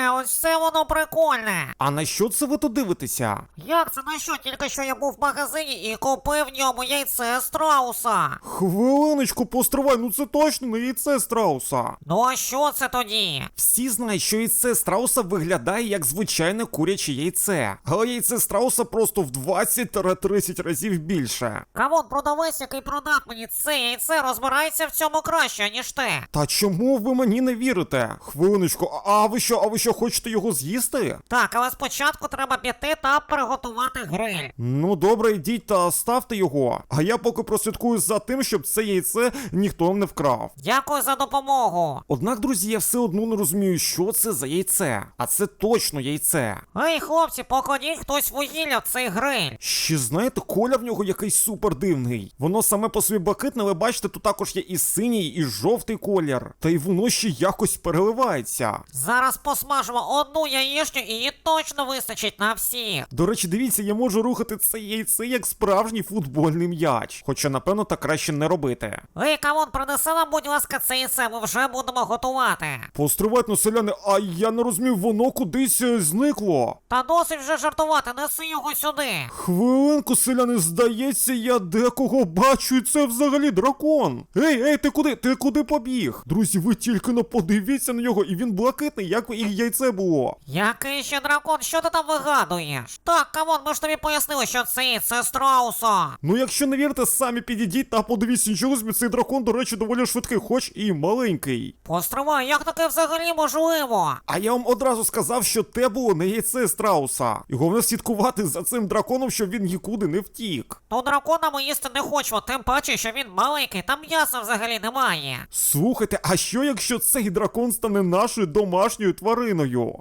Е, ось це воно прикольне. А на що це ви тут дивитеся? Як це на що? Тільки що я був в магазині і купив в ньому яйце страуса. Хвилиночку, постривай, ну це точно не яйце страуса. Ну а що це тоді? Всі знають, що яйце страуса виглядає як звичайне куряче яйце, але яйце страуса просто в 20-30 разів більше. Камон, продавець, який продав мені це яйце, розбирається в цьому краще, ніж ти. Та чому ви мені не вірите? Хвилиночку, а а ви що, а ви що, хочете його з'їсти? Так, але спочатку треба піти та приготувати гриль. Ну добре, йдіть та ставте його. А я поки прослідкую за тим, щоб це яйце ніхто не вкрав. Дякую за допомогу. Однак, друзі, я все одно не розумію, що це за яйце. А це точно яйце. Ей, хлопці, покладіть хтось вугілля в цей гриль. Ще знаєте, коля в нього якийсь супер дивний. Воно саме по собі блакитне, але бачите, тут також є і синій, і жовтий колір. Та й воно ще якось переливається. Зараз посмажимо одну яєчню і її точно вистачить на всіх. До речі, дивіться, я можу рухати це яйце як справжній футбольний м'яч. Хоча, напевно, так краще не робити. Ей, камон, принеси нам, будь ласка, це яйце, ми вже будемо готувати. Постривайте, ну, селяни, а я не розумів, воно кудись е, зникло. Та досить вже жартувати, неси його сюди. Хвилинку, селяни, здається, я декого бачу, і це взагалі дракон. Ей, ей, ти куди? Ти куди побіг? Друзі, ви тільки не подивіться на нього, і він блакитний, як і яйце було. Який ще дракон, що ти там вигадуєш? Так, камон, ми ж тобі пояснили, що це яйце страуса. Ну, якщо не вірите, самі підійдіть та подивіться нічого собі, цей дракон, до речі, доволі швидкий, хоч і маленький. Постривай, як таке взагалі можливо? А я вам одразу сказав, що те було не яйце страуса. І головне слідкувати за цим драконом, щоб він нікуди не втік. Ну дракона ми їсти не хочемо, тим паче, що він маленький, там м'яса взагалі немає. Слухайте, а що якщо цей дракон стане нашою домашньою твариною?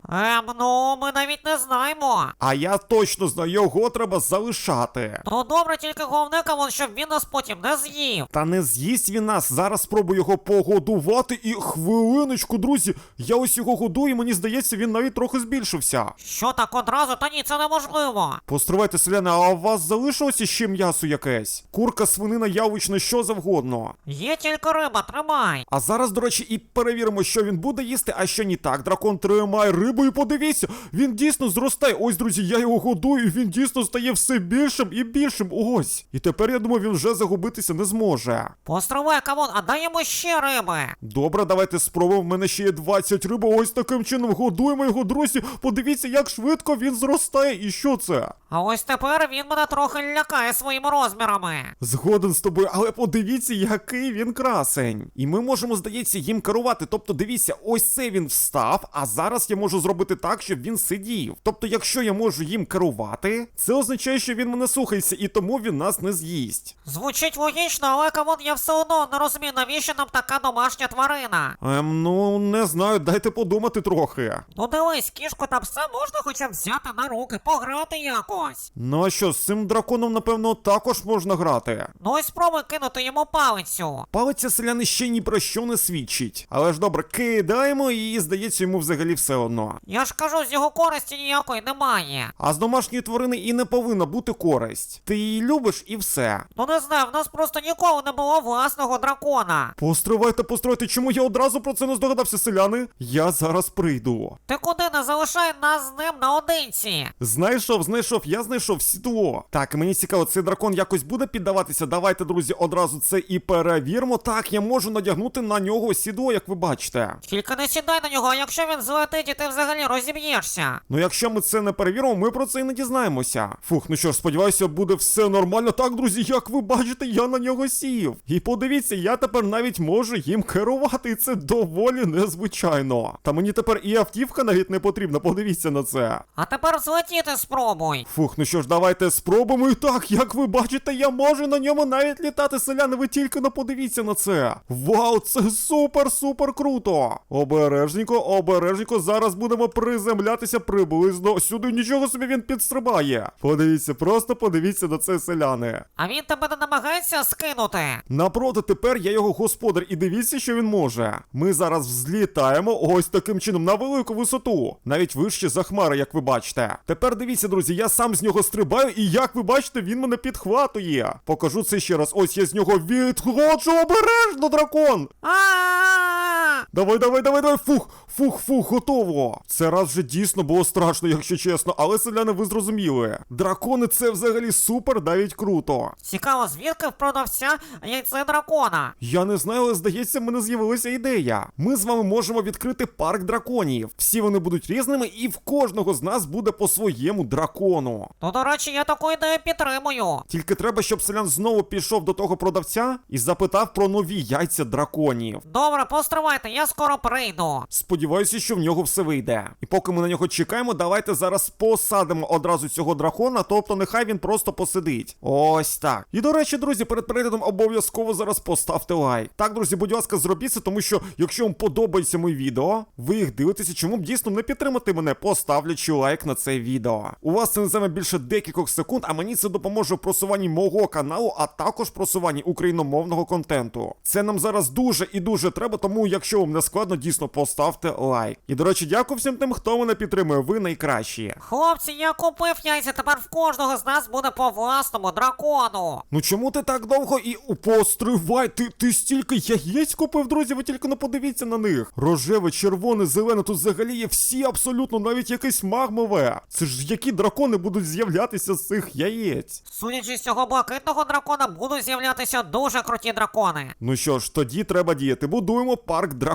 Ем, ну ми навіть не знаємо. А я точно знаю, його треба залишати. Ну добре, тільки головне, камон, щоб він нас потім не з'їв. Та не з'їсть він нас. Зараз спробую його погодувати. І хвилиночку, друзі, я ось його годую, і мені здається, він навіть трохи збільшився. Що так одразу? Та ні, це неможливо. Постривайте, селяни, а у вас залишилося ще м'ясо якесь? Курка, свинина, явична, що завгодно. Є тільки риба, тримай. А зараз, до речі, і перевіримо, що він буде їсти, а що ні так. Дракон тримає рибу і подивіться, він дійсно зростає. Ось, друзі, я його годую, і він дійсно стає все більшим і більшим. Ось. І тепер я думаю, він вже загубитися не зможе. Постривай, камон, а дай йому ще риби. Добре, давайте спробуємо. В мене ще є 20 риби. Ось таким чином годуємо його, друзі. Подивіться, як швидко він зростає. І що це? А ось тепер він мене трохи лякає своїми розмірами. Згоден з тобою, але подивіться, який він красень. І ми можемо, здається, їм керувати. Тобто, дивіться, ось це він встав, а зараз я можу зробити так, щоб він сидів. Тобто, якщо я можу їм керувати, це означає, що він мене слухається, і тому він нас не з'їсть. Звучить логічно, але камон, я все одно не розумію, навіщо нам така домашня тварина. Ем, ну не знаю, дайте подумати трохи. Ну дивись, кішку та пса можна хоча б взяти на руки, пограти якось. Ну а що, з цим драконом, напевно, також можна грати. Ну ось спробуй кинути йому палицю. Палиця селяни ще ні про що не свідчить. Але ж добре, кидаємо і здається йому взагалі все одно. Я ж кажу, з його користі ніякої немає. А з домашньої тварини і не повинна бути користь. Ти її любиш і все. Ну не знаю, в нас просто ніколи не було власного дракона. Постривайте, постривайте, чому я одразу про це не здогадався, селяни? Я зараз прийду. Ти куди не залишай нас з ним наодинці? Знайшов, знайшов, я знайшов сідло. Так, мені цікаво, цей дракон якось буде піддаватися. Давайте, друзі, одразу це і перевіримо. Так, я можу надягнути на нього сідло, як ви бачите. Тільки не сідай на нього, а якщо він злетить і ти взагалі розіб'єшся. Ну, якщо ми це не перевіримо, ми про це і не дізнаємося. Фух, ну що ж, сподіваюся, буде все нормально. Так, друзі, як ви бачите, я на нього сів. І подивіться, я тепер навіть можу їм керувати, і це доволі незвичайно. Та мені тепер і автівка навіть не потрібна, подивіться на це. А тепер злетіти спробуй. Фух, ну що ж, давайте спробуємо. І так, як ви бачите, я можу на ньому навіть літати, селяни, ви тільки не подивіться на це. Вау, це супер-супер круто. Обережненько, обережненько, зараз будемо приземлятися приблизно сюди. Нічого собі він підстрибає. Подивіться, просто подивіться на це, селяни. А він тебе не намагається скинути. Напроти, тепер я його господар, і дивіться, що він може. Ми зараз взлітаємо ось таким чином на велику висоту, навіть вище за хмари, як ви бачите. Тепер дивіться, друзі, я сам з нього стрибаю, і як ви бачите, він мене підхватує. Покажу це ще раз. Ось я з нього відходжу обережно, дракон. А! Давай, давай, давай, давай, фух, фух, фух, готово. Це раз вже дійсно було страшно, якщо чесно, але селяни, ви зрозуміли. Дракони це взагалі супер, навіть круто. Цікаво, звідки в продавця яйце дракона? Я не знаю, але здається, в мене з'явилася ідея. Ми з вами можемо відкрити парк драконів. Всі вони будуть різними, і в кожного з нас буде по своєму дракону. Ну, до речі, я таку ідею підтримую. Тільки треба, щоб селян знову пішов до того продавця і запитав про нові яйця драконів. Добре, постривайте, я скоро прийду. Сподіваюся, що в нього все вийде. І поки ми на нього чекаємо, давайте зараз посадимо одразу цього дракона, тобто нехай він просто посидить. Ось так. І до речі, друзі, перед переглядом обов'язково зараз поставте лайк. Так, друзі, будь ласка, зробіть це, тому що якщо вам подобається моє відео, ви їх дивитеся, чому б дійсно не підтримати мене, поставлячи лайк на це відео. У вас це не займе більше декількох секунд, а мені це допоможе в просуванні мого каналу, а також просуванні україномовного контенту. Це нам зараз дуже і дуже треба, тому якщо вам не складно, дійсно поставте лайк. І до речі, дякую всім тим, хто мене підтримує. Ви найкращі. Хлопці, я купив яйця, тепер в кожного з нас буде по власному дракону. Ну чому ти так довго і постривай? Ти, ти стільки яєць купив, друзі, ви тільки не подивіться на них. Рожеве, червоне, зелене, тут взагалі є всі абсолютно, навіть якесь магмове. Це ж які дракони будуть з'являтися з цих яєць? Судячи з цього блакитного дракона, будуть з'являтися дуже круті дракони. Ну що ж, тоді треба діяти. Будуємо парк драконів.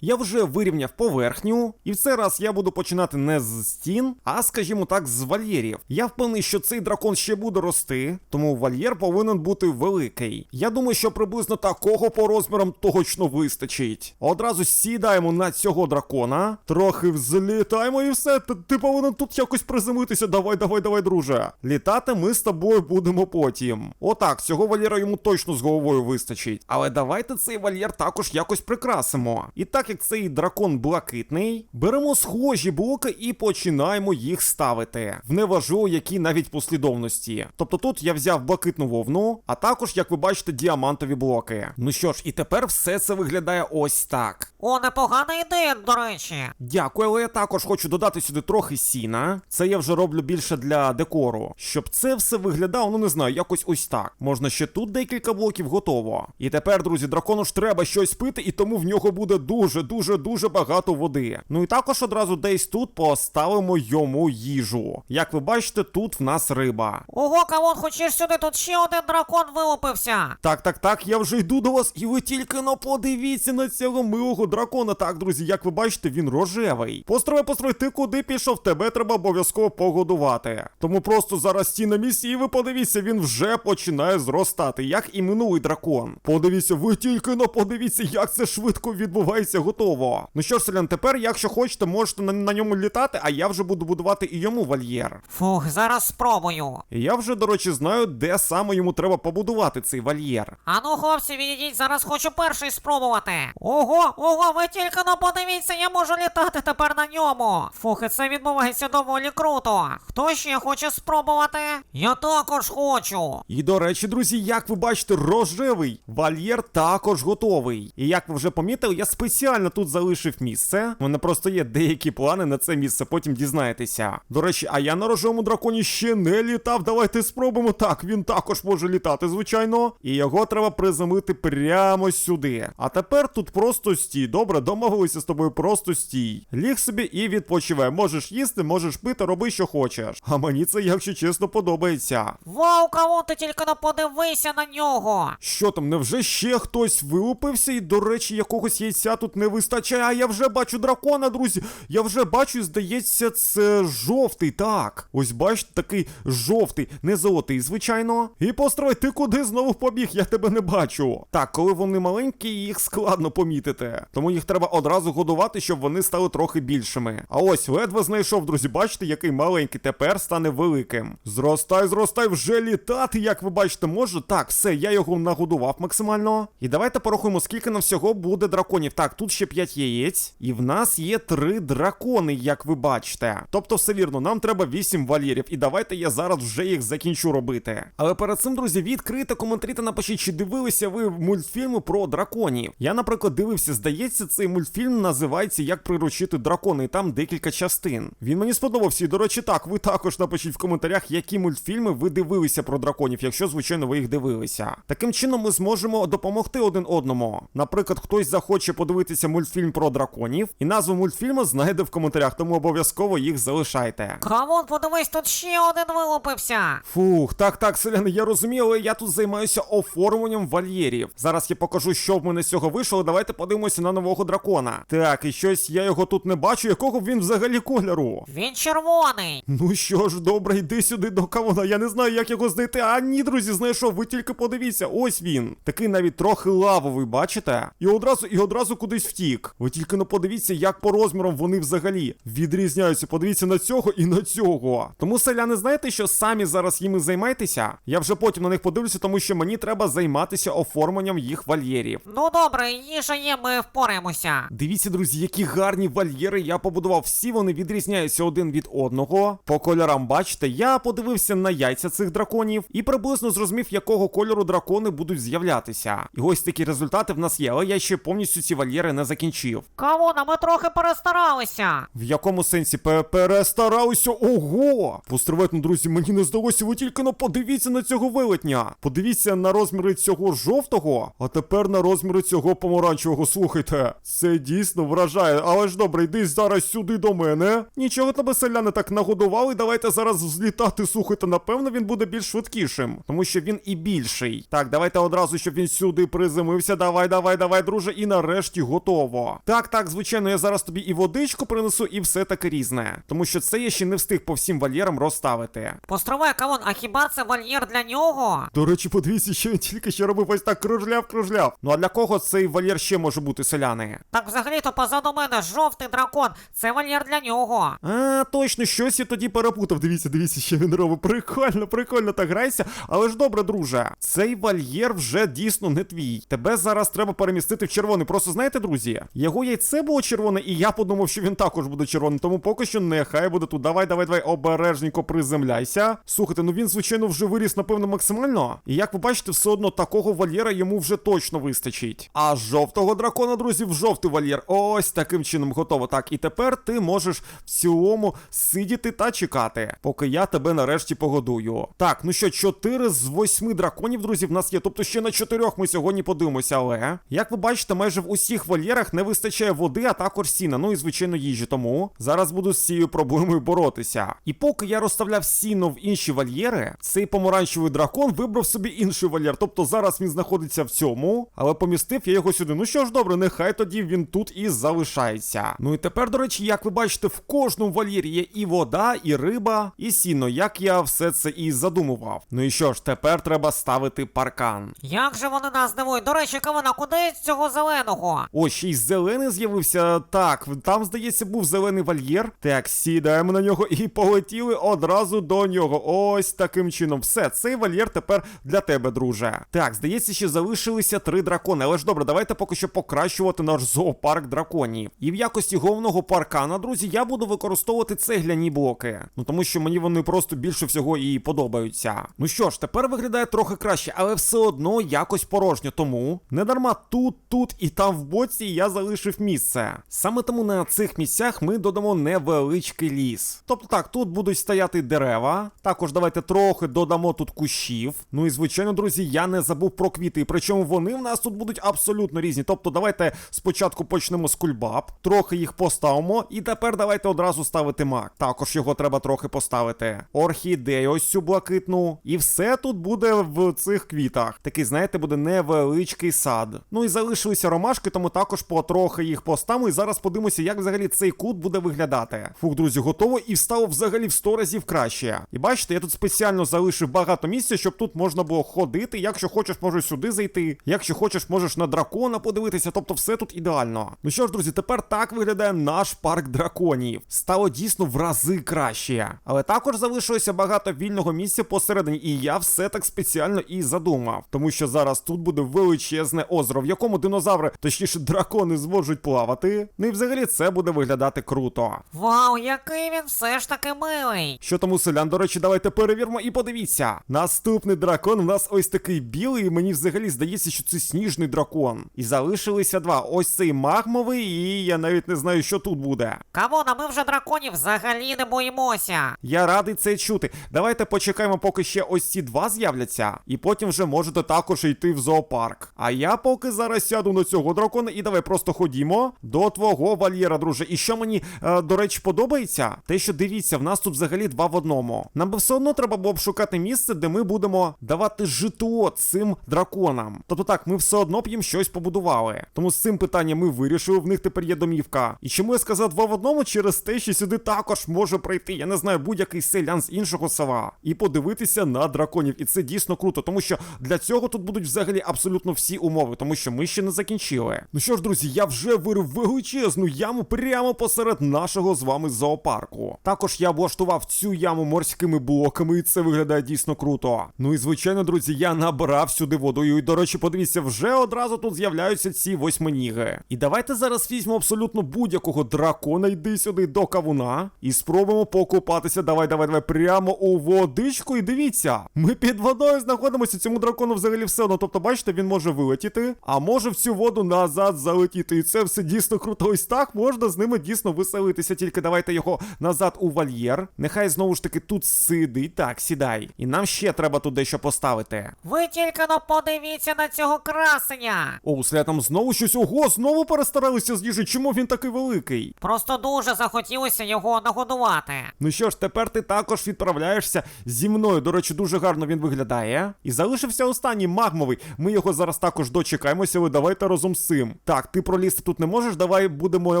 Я вже вирівняв поверхню, і в цей раз я буду починати не з стін, а скажімо так, з вольєрів. Я впевнений, що цей дракон ще буде рости, тому вольєр повинен бути великий. Я думаю, що приблизно такого по розмірам точно вистачить. Одразу сідаємо на цього дракона, трохи взлітаємо і все. Ти, ти повинен тут якось приземлитися. Давай, давай, давай, друже. Літати ми з тобою будемо потім. Отак, цього вольєра йому точно з головою вистачить. Але давайте цей вольєр також якось прикрасимо. І так як цей дракон блакитний, беремо схожі блоки і починаємо їх ставити. В неважливо, які навіть послідовності. Тобто тут я взяв блакитну вовну, а також, як ви бачите, діамантові блоки. Ну що ж, і тепер все це виглядає ось так. О, непогана ідея, до речі. Дякую, але я також хочу додати сюди трохи сіна. Це я вже роблю більше для декору. Щоб це все виглядало, ну не знаю, якось ось так. Можна ще тут декілька блоків готово. І тепер, друзі, дракону ж треба щось пити, і тому в нього буде дуже, дуже, дуже багато води. Ну і також одразу десь тут поставимо йому їжу. Як ви бачите, тут в нас риба. Ого, кавон, хочеш сюди, тут ще один дракон вилупився. Так, так, так, я вже йду до вас, і ви тільки но подивіться на цього милого дракона. Так, друзі, як ви бачите, він рожевий. Построй, построй, ти куди пішов? Тебе треба обов'язково погодувати. Тому просто зараз стій на місці, і ви подивіться, він вже починає зростати, як і минулий дракон. Подивіться, ви тільки но подивіться, як це швидко відбувається, готово. Ну що ж, селян, тепер, якщо хочете, можете на, на ньому літати, а я вже буду будувати і йому вольєр. Фух, зараз спробую. Я вже, до речі, знаю, де саме йому треба побудувати цей вольєр. Ану, хлопці, відійдіть, зараз хочу перший спробувати. Ого, ого, ви тільки но подивіться, я можу літати тепер на ньому. Фух, і це відбувається доволі круто. Хто ще хоче спробувати? Я також хочу. І до речі, друзі, як ви бачите, рожевий вольєр також готовий. І як ви вже помітили, я спеціально тут залишив місце. У мене просто є деякі плани на це місце, потім дізнаєтеся. До речі, а я на рожевому драконі ще не літав. Давайте спробуємо. Так, він також може літати, звичайно. І його треба приземлити прямо сюди. А тепер тут просто стій. Добре, домовилися з тобою, просто стій. Ліг собі і відпочивай. Можеш їсти, можеш пити, роби, що хочеш. А мені це, якщо чесно, подобається. Вау, кавон, ти тільки но подивися на нього. Що там, невже ще хтось вилупився? І, до речі, якогось яйця тут не вистачає. А я вже бачу дракона, друзі. Я вже бачу, здається, це жовтий. Так. Ось бачите, такий жовтий, не золотий, звичайно. І построй, ти куди знову побіг? Я тебе не бачу. Так, коли вони маленькі, їх складно помітити. Тому їх треба одразу годувати, щоб вони стали трохи більшими. А ось ледве знайшов, друзі, бачите, який маленький тепер стане великим. Зростай, зростай, вже літати, як ви бачите, може. Так, все, я його нагодував максимально. І давайте порахуємо, скільки на всього буде драконів. Так, тут ще 5 яєць. І в нас є 3 дракони, як ви бачите. Тобто, все вірно, нам треба 8 вольєрів. І давайте я зараз вже їх закінчу робити. Але перед цим, друзі, відкрийте коментарі та напишіть, чи дивилися ви мультфільми про драконів. Я, наприклад, дивився, здається, цей мультфільм називається Як приручити дракона, і там декілька частин. Він мені сподобався. І, до речі, так, ви також напишіть в коментарях, які мультфільми ви дивилися про драконів, якщо, звичайно, ви їх дивилися. Таким чином ми зможемо допомогти один одному. Наприклад, хтось захоче хоче подивитися мультфільм про драконів, і назву мультфільму знайде в коментарях, тому обов'язково їх залишайте. Кавун, подивись, тут ще один вилупився. Фух, так, так, селяни, я розумію, але я тут займаюся оформленням вольєрів. Зараз я покажу, що в мене з цього вийшло. Давайте подивимося на нового дракона. Так, і щось я його тут не бачу, якого б він взагалі кольору. Він червоний. Ну що ж, добре, йди сюди до кавуна. Я не знаю, як його знайти. А ні, друзі, знайшов. Ви тільки подивіться, ось він. Такий навіть трохи лавовий, бачите? І одразу, і одразу кудись втік. Ви тільки ну подивіться, як по розмірам вони взагалі відрізняються. Подивіться на цього і на цього. Тому селяни, знаєте, що самі зараз їми займайтеся? Я вже потім на них подивлюся, тому що мені треба займатися оформленням їх вольєрів. Ну добре, їжа є, ми впораємося. Дивіться, друзі, які гарні вольєри я побудував. Всі вони відрізняються один від одного. По кольорам, бачите, я подивився на яйця цих драконів і приблизно зрозумів, якого кольору дракони будуть з'являтися. І ось такі результати в нас є, але я ще повністю ці вольєри не закінчив. Кавуна, ми трохи перестаралися. В якому сенсі Пе- перестаралися? Ого! Постривайте, друзі, мені не здалося, ви тільки ну подивіться на цього велетня. Подивіться на розміри цього жовтого, а тепер на розміри цього помаранчевого. Слухайте, це дійсно вражає. Але ж добре, йди зараз сюди до мене. Нічого тебе селяни так нагодували. Давайте зараз взлітати. Слухайте, напевно, він буде більш швидкішим, тому що він і більший. Так, давайте одразу, щоб він сюди приземлився. Давай, давай, давай, друже, і нарешті готово. Так, так, звичайно, я зараз тобі і водичку принесу, і все таке різне. Тому що це я ще не встиг по всім вольєрам розставити. Постривай, Кавун, а хіба це вольєр для нього? До речі, подивіться, що він тільки що робив ось так кружляв, кружляв. Ну а для кого цей вольєр ще може бути селяни? Так взагалі-то позаду мене жовтий дракон. Це вольєр для нього. А, точно, щось я тоді перепутав. Дивіться, дивіться, що він робить. Прикольно, прикольно так грайся. Але ж добре, друже. Цей вольєр вже дійсно не твій. Тебе зараз треба перемістити в червоний. Просто знаєте, друзі, його яйце було червоне, і я подумав, що він також буде червоним. Тому поки що нехай буде тут. Давай, давай, давай, обережненько приземляйся. Слухайте, ну він, звичайно, вже виріс, напевно, максимально. І як ви бачите, все одно такого вольєра йому вже точно вистачить. А жовтого дракона, друзі, в жовтий вольєр. Ось таким чином готово. Так, і тепер ти можеш в цілому сидіти та чекати, поки я тебе нарешті погодую. Так, ну що, чотири з восьми драконів, друзі, в нас є. Тобто ще на чотирьох ми сьогодні подивимося, але як ви бачите, майже в усіх вольєрах не вистачає води, а також сіна. Ну і звичайно їжі. Тому зараз буду з цією проблемою боротися. І поки я розставляв сіно в інші вольєри, цей помаранчевий дракон вибрав собі інший вольєр. Тобто зараз він знаходиться в цьому, але помістив я його сюди. Ну що ж, добре, нехай тоді він тут і залишається. Ну і тепер, до речі, як ви бачите, в кожному вольєрі є і вода, і риба, і сіно, як я все це і задумував. Ну і що ж, тепер треба ставити паркан. Як же вони нас дивують? До речі, Кавуна, куди цього зеленого? О, ще й зелений з'явився. Так, там, здається, був зелений вольєр. Так, сідаємо на нього і полетіли одразу до нього. Ось таким чином. Все, цей вольєр тепер для тебе, друже. Так, здається, ще залишилися три дракони. Але ж добре, давайте поки що покращувати наш зоопарк драконів. І в якості головного паркана, друзі, я буду використовувати цегляні блоки. Ну тому що мені вони просто більше всього і подобаються. Ну що ж, тепер виглядає трохи краще, але все одно якось порожньо. Тому не дарма тут, тут і там в боці я залишив місце. Саме тому на цих місцях ми додамо невеличкий ліс. Тобто так, тут будуть стояти дерева. Також давайте трохи додамо тут кущів. Ну і звичайно, друзі, я не забув про квіти. І причому вони в нас тут будуть абсолютно різні. Тобто, давайте спочатку почнемо з кульбаб, трохи їх поставимо, і тепер давайте одразу ставити мак. Також його треба трохи поставити. Орхідею ось цю блакитну. І все тут буде в цих квітах. Такий, знаєте, буде невеличкий сад. Ну і залишилися ромашки, тому також потрохи їх поставимо. І зараз подивимося, як взагалі цей кут буде виглядати. Фух, друзі, готово і встало взагалі в 100 разів краще. І бачите, я тут спеціально залишив багато місця, щоб тут можна було ходити. Якщо хочеш, можеш сюди зайти. Якщо хочеш, можеш на дракона подивитися. Тобто все тут ідеально. Ну що ж, друзі, тепер так виглядає наш парк драконів. Стало дійсно в рази краще. Але також залишилося багато вільного місця посередині, і я все так спеціально і задумав. Тому що зараз тут буде величезне озеро, в якому динозаври, точніше дракони, зможуть плавати. Ну і взагалі це буде виглядати круто. Вау, який він все ж таки милий. Що тому селян, до речі, давайте перевіримо і подивіться. Наступний дракон у нас ось такий білий, і мені взагалі здається, що це сніжний дракон. І залишилися два. Ось цей магмовий, і я навіть не знаю, що тут буде. Кавуна, ми вже драконів взагалі не боїмося. Я радий це чути. Давайте почекаємо, поки ще ось ці два з'являться, і потім вже можете також йти в зоопарк. А я поки зараз сяду на цього іншого дракона. І давай просто ходімо до твого вольєра, друже. І що мені, е, до речі, подобається? Те, що дивіться, в нас тут взагалі два в одному. Нам би все одно треба було б шукати місце, де ми будемо давати житло цим драконам. Тобто так, ми все одно б їм щось побудували. Тому з цим питанням ми вирішили, в них тепер є домівка. І чому я сказав два в одному через те, що сюди також може прийти, я не знаю, будь-який селян з іншого села і подивитися на драконів. І це дійсно круто, тому що для цього тут будуть взагалі абсолютно всі умови, тому що ми ще не закінчили. Ну що ж, друзі, я вже вирив величезну яму прямо посеред нашого з вами зоопарку. Також я облаштував цю яму морськими блоками, і це виглядає дійсно круто. Ну і звичайно, друзі, я набрав сюди водою. І до речі, подивіться, вже одразу тут з'являються ці восьминіги. І давайте зараз візьмемо абсолютно будь-якого дракона, йди сюди до кавуна, і спробуємо покупатися. Давай, давай, давай, прямо у водичку. І дивіться, ми під водою знаходимося. Цьому дракону взагалі все одно. Тобто, бачите, він може вилетіти, а може в цю воду назад залетіти. І це все дійсно круто. Ось так можна з ними дійсно веселитися. Тільки давайте його назад у вольєр. Нехай знову ж таки тут сидить. Так, сідай. І нам ще треба тут дещо поставити. Ви тільки но подивіться на цього красення. О, Сля там знову щось. Ого, знову перестаралися з їжі. Чому він такий великий? Просто дуже захотілося його нагодувати. Ну що ж, тепер ти також відправляєшся зі мною. До речі, дуже гарно він виглядає. І залишився останній магмовий. Ми його зараз також дочекаємося, але давайте разом з цим. Так, ти пролізти тут не можеш, давай будемо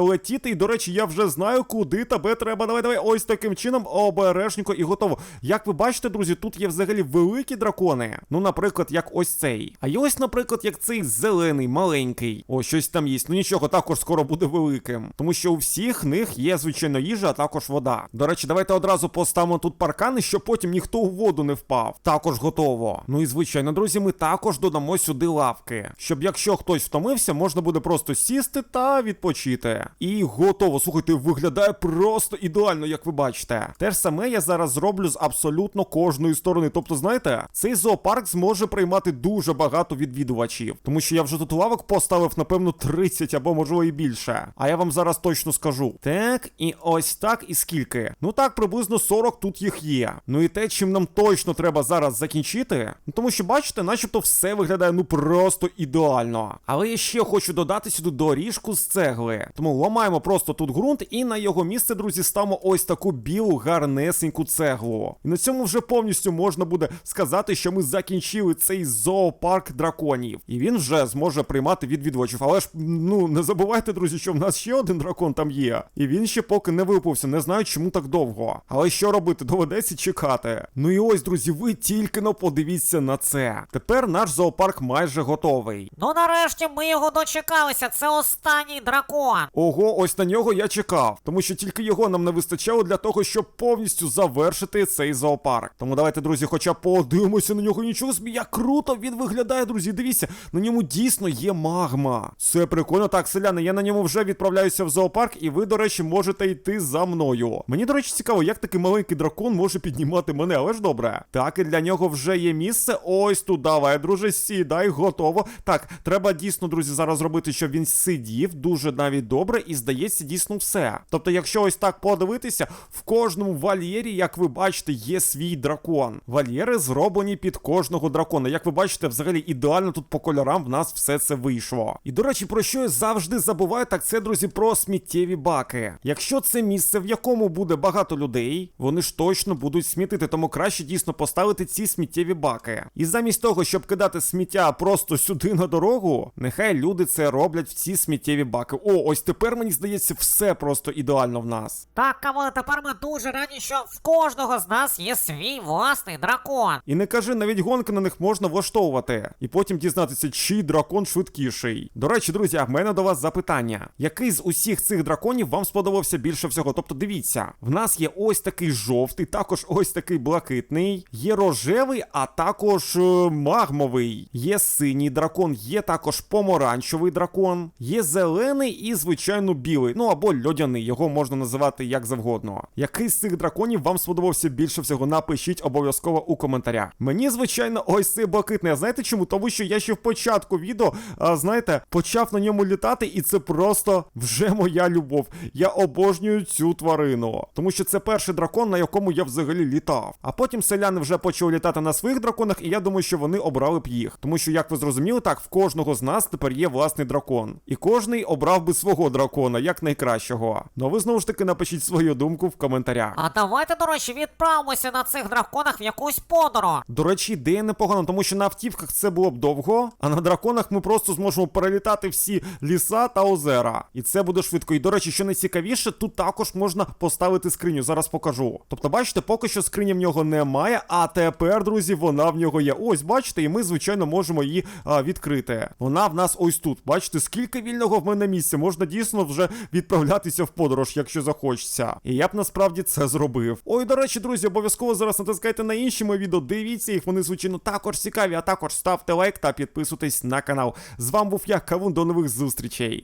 летіти. І до речі, я вже знаю, куди тебе треба. Давай, давай, ось таким чином, обережненько і готово. Як ви бачите, друзі, тут є взагалі великі дракони. Ну, наприклад, як ось цей. А є ось, наприклад, як цей зелений, маленький. О, щось там є. Ну нічого, також скоро буде великим. Тому що у всіх них є, звичайно, їжа, а також вода. До речі, давайте одразу поставимо тут паркани, щоб потім ніхто у воду не впав. Також готово. Ну і звичайно, друзі, ми також додамо сюди лавки. Щоб якщо хтось втомився, можна буде просто сісти та відпочити. І готово. Слухайте, виглядає просто ідеально, як ви бачите. Те ж саме я зараз зроблю з абсолютно кожної сторони. Тобто, знаєте, цей зоопарк зможе приймати дуже багато відвідувачів, тому що я вже тут лавок поставив, напевно, 30 або можливо і більше. А я вам зараз точно скажу. Так, і ось так, і скільки. Ну так, приблизно 40 тут їх є. Ну і те, чим нам точно треба зараз закінчити. Ну тому що, бачите, начебто все виглядає ну просто ідеально. Але я ще хочу додати сюди доріжку з цегли. Тому ламаємо просто тут ґрунт, і на його місце, друзі, ставимо ось таку білу гарнесеньку цеглу. І на цьому вже повністю можна буде сказати, що ми закінчили цей зоопарк драконів. І він вже зможе приймати відвідувачів. Але ж ну не забувайте, друзі, що в нас ще один дракон там є. І він ще поки не випався. Не знаю, чому так довго. Але що робити? Доведеться чекати. Ну і ось, друзі, ви тільки но подивіться на це. Тепер наш зоопарк майже готовий. Ну нарешті ми його дочекалися. Це останній дракон. Ого, ось на нього я чекав, тому що тільки його нам не вистачало для того, щоб повністю завершити цей зоопарк. Тому давайте, друзі, хоча подивимося на нього. Нічого собі, як круто він виглядає, друзі. Дивіться, на ньому дійсно є магма. Це прикольно. Так, селяни, я на ньому вже відправляюся в зоопарк, і ви, до речі, можете йти за мною. Мені, до речі, цікаво, як такий маленький дракон може піднімати мене, але ж добре. Так, і для нього вже є місце. Ось тут. Давай, друже, сідай, готово. Так, треба дійсно, друзі, зараз зробити, щоб він сидів дуже навіть добре, і здається, дійсно все. Тобто, якщо ось так подивитися, в кожному вольєрі, як ви бачите, є свій дракон. Вольєри зроблені під кожного дракона. Як ви бачите, взагалі ідеально тут по кольорам в нас все це вийшло. І до речі, про що я завжди забуваю, так це, друзі, про сміттєві баки. Якщо це місце, в якому буде багато людей, вони ж точно будуть смітити, тому краще дійсно поставити ці сміттєві баки. І замість того, щоб кидати сміття просто сюди на дорогу, нехай люди це роблять в ці сміттєві баки. О, ось тепер мені здається, все просто ідеально в нас. Так, Камон, тепер ми дуже раді, що в кожного з нас є свій власний дракон. І не кажи, навіть гонки на них можна влаштовувати, і потім дізнатися, чий дракон швидкіший. До речі, друзі, а в мене до вас запитання: який з усіх цих драконів вам сподобався більше всього? Тобто, дивіться, в нас є ось такий жовтий, також ось такий блакитний, є рожевий, а також е, магмовий, є синій дракон, є також помаранчевий дракон, є зелений і, звичайно, білий, ну або льодяний, його можна називати як завгодно. Який з цих драконів вам сподобався більше всього? Напишіть обов'язково у коментарях. Мені, звичайно, ось цей блакитний. А знаєте чому? Тому що я ще в початку відео, а, знаєте, почав на ньому літати, і це просто вже моя любов. Я обожнюю цю тварину. Тому що це перший дракон, на якому я взагалі літав. А потім селяни вже почали літати на своїх драконах, і я думаю, що вони обрали б їх. Тому що, як ви зрозуміли, так в кожного з нас тепер є власний дракон. І кожний обрав би свого дракона, як найкращого. Ну а ви знову ж таки напишіть свою думку в коментарях. А давайте, до речі, відправимося на цих драконах в якусь подорож. До речі, ідея непогана, тому що на автівках це було б довго, а на драконах ми просто зможемо перелітати всі ліса та озера. І це буде швидко. І до речі, що найцікавіше, тут також можна поставити скриню. Зараз покажу. Тобто, бачите, поки що скрині в нього немає, а тепер, друзі, вона в нього є. Ось, бачите, і ми, звичайно, можемо її а, відкрити. Вона в нас ось тут. Бачите, скільки вільного в мене місця. Можна дійсно вже відправлятися в подорож, якщо захочеться. І я б насправді це зробив. Ой, до речі, друзі, обов'язково зараз натискайте на інші мої відео. Дивіться їх, вони звичайно також цікаві. А також ставте лайк та підписуйтесь на канал. З вами був я, Кавун. До нових зустрічей.